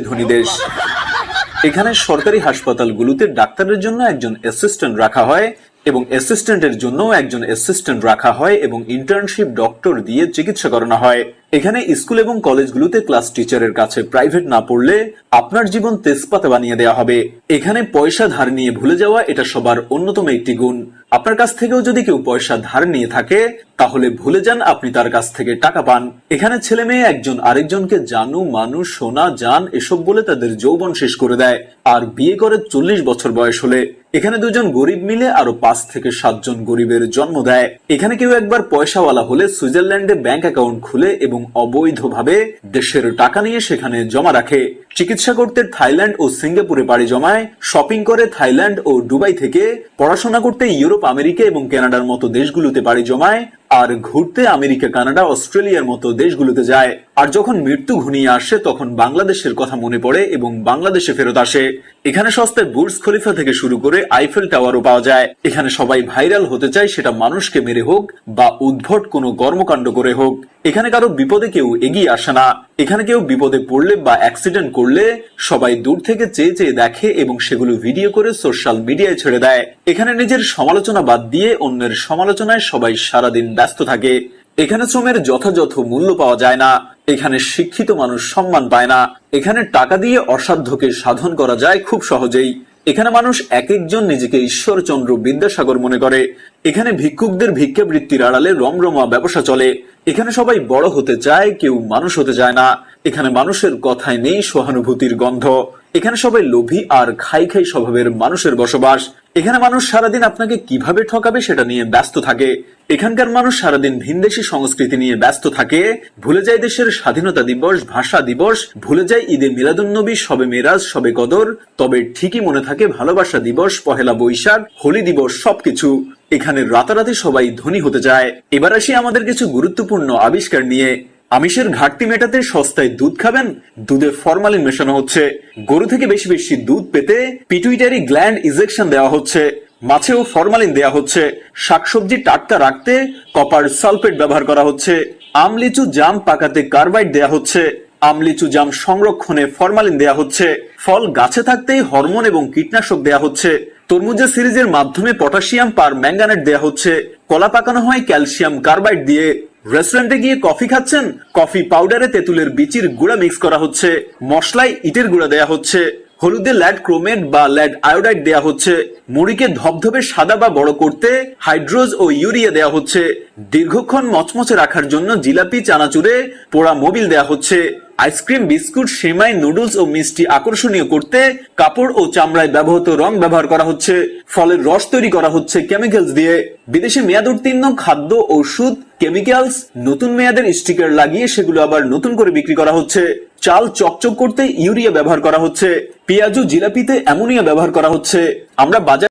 ধনী দেশ এখানে সরকারি হাসপাতালগুলোতে ডাক্তারের জন্য একজন অ্যাসিস্ট্যান্ট রাখা হয়। এবং অ্যাসিস্ট্যান্টের জন্য একজন অ্যাসিস্ট্যান্ট রাখা হয় এবং ইন্টার্নশিপ ডক্টর দিয়ে চিকিৎসা করানো হয়। এখানে স্কুল এবং কলেজগুলোতে ক্লাস টিচারের কাছে প্রাইভেট না পড়লে আপনার জীবন তেজপাতা বানিয়ে দেওয়া হবে। এখানে পয়সা ধার নিয়ে ভুলে যাওয়া এটা সবার অন্যতম একটি গুণ। আপনার কাছ থেকেও যদি কেউ পয়সা ধার নিয়ে থাকে, তাহলে ভুলে যান আপনি তার কাছ থেকে টাকা পান। এখানে ছেলে মেয়ে একজন আরেকজনকে জানু মানুষ সোনা, জান এসব বলে তাদের যৌবন শেষ করে দেয়। আর বিয়ে করে চল্লিশ বছর বয়স হলে এখানে দুজন গরিব মিলে আরও পাঁচ থেকে সাতজন গরিবের জন্ম দেয়। এখানে কেউ একবার পয়সাওয়ালা হলে সুইজারল্যান্ডে ব্যাংক অ্যাকাউন্ট খুলে এবং অবৈধভাবে দেশের টাকা নিয়ে সেখানে জমা রাখে। চিকিৎসা করতে থাইল্যান্ড ও সিঙ্গাপুরে পাড়ি জমায়, শপিং করে থাইল্যান্ড ও দুবাই থেকে, পড়াশোনা করতে ইউরোপ, আমেরিকা এবং কানাডার মতো দেশগুলোতে পাড়ি জমায়, আর ঘুরতে আমেরিকা, কানাডা, অস্ট্রেলিয়ার মতো দেশগুলোতে যায়। আর যখন মৃত্যু ঘনিয়ে আসে, তখন বাংলাদেশের কথা মনে পড়ে এবং বাংলাদেশে ফেরত আসে। এখানে সস্তায় বুর্জ খলিফা থেকে শুরু করে আইফেল টাওয়ারও পাওয়া যায়। এখানে সবাই ভাইরাল হতে চায়, সেটা মানুষকে মেরে হোক বা উদ্ভট কোনো কর্মকাণ্ড করে হোক। এখানে কারও বিপদে কেউ এগিয়ে আসে না। এখানে কেউ বিপদে পড়লে বা অ্যাক্সিডেন্ট করলে সবাই দূর থেকে চেয়ে চেয়ে দেখে এবং সেগুলো ভিডিও করে সোশ্যাল মিডিয়ায় ছেড়ে দেয়। এখানে নিজের সমালোচনা বাদ দিয়ে অন্যের সমালোচনায় সবাই সারাদিন ব্যস্ত থাকে। এখানে শ্রমের যথাযথ মূল্য পাওয়া যায় না। এখানে শিক্ষিত মানুষ সম্মান পায় না। এখানে টাকা দিয়ে অসাধ্যকে সাধন করা যায় খুব সহজেই। এখানে মানুষ এক একজন নিজেকে ঈশ্বরচন্দ্র বিদ্যাসাগর মনে করে। এখানে ভিক্ষুকদের ভিক্ষাবৃত্তির আড়ালে রমরমা ব্যবসা চলে। এখানে সবাই বড় হতে চায়, কেউ মানুষ হতে চায় না। এখানে মানুষের কথায় নেই সহানুভূতির গন্ধ। এখানে সবাই লোভী আর খাই খাই স্বভাবের মানুষের বসবাস। এখানে মানুষ সারাদিন আপনাকে কীভাবে ঠকাবে সেটা নিয়ে ব্যস্ত থাকে। এখানকার মানুষ সারাদিন ভিনদেশী সংস্কৃতি নিয়ে ব্যস্ত থাকে। ভুলে যায় দেশের স্বাধীনতা দিবস, ভাষা দিবস, ভুলে যায় ঈদে মিলাদুন্নবী, সবে মেরাজ, সবে কদর। তবে ঠিকই মনে থাকে ভালোবাসা দিবস, পহেলা বৈশাখ, হোলি দিবস, সবকিছু। এখানে রাতারাতি সবাই ধনী হতে যায় এবার আসি আমাদের কিছু গুরুত্বপূর্ণ আবিষ্কার নিয়ে। আমিষের ঘাটতি মেটাতে সস্তায় দুধ খাবেন? দুধে ফরমালিন মেশানো হচ্ছে। গরু থেকে বেশি বেশি দুধ পেতে পিটুইটারি গ্ল্যান্ড ইজেকশন দেওয়া হচ্ছে। মাছেও ফরমালিন দেওয়া হচ্ছে। শাকসবজি টাটকা রাখতে কপার সালফেট ব্যবহার করা হচ্ছে। আমলিচু জাম পাকাতে কার্বাইড দেওয়া হচ্ছে। আমলিচু জাম সংরক্ষণে ফরমালিন দেওয়া হচ্ছে। ফল গাছে থাকতেই হরমোন এবং কীটনাশক দেওয়া হচ্ছে। তরমুজের সিরিজের মাধ্যমে পটাশিয়াম পার ম্যাঙ্গানেট দেওয়া হচ্ছে। কলা পাকানো হয় ক্যালসিয়াম কার্বাইড দিয়ে। রেস্টুরেন্টে গিয়ে কফি খাচ্ছেন? কফি পাউডারে তেঁতুলের বিচির গুঁড়া মিক্স করা হচ্ছে। মশলায় ইটের গুঁড়া দেয়া হচ্ছে। হলুদে ল্যাড ক্রোমেট বা ল্যাড আয়োডাইড দেয়া হচ্ছে। মুড়িকে ধবধবে সাদা বা বড় করতে হাইড্রোজ ও ইউরিয়া দেয়া হচ্ছে। দীর্ঘক্ষণ মচমচে রাখার জন্য জিলাপি, চানাচুরে, পোড়া মোবিল দেয়া হচ্ছে। আইসক্রিম, বিস্কুট, সেমাই, নুডলস ও মিষ্টি আকর্ষণীয় করতে কাপড় ও চামড়ায় ব্যবহৃত রং ব্যবহার করা হচ্ছে। ফলের রস তৈরি করা হচ্ছে কেমিক্যালস দিয়ে। বিদেশে মেয়াদ উত্তীর্ণ খাদ্য, ওষুধ কেমিক্যালস নতুন মেয়াদের স্টিকার লাগিয়ে সেগুলো আবার নতুন করে বিক্রি করা হচ্ছে। চাল চকচক করতে ইউরিয়া ব্যবহার করা হচ্ছে। পেঁয়াজু জিলাপিতে অ্যামোনিয়া ব্যবহার করা হচ্ছে। আমরা বাজার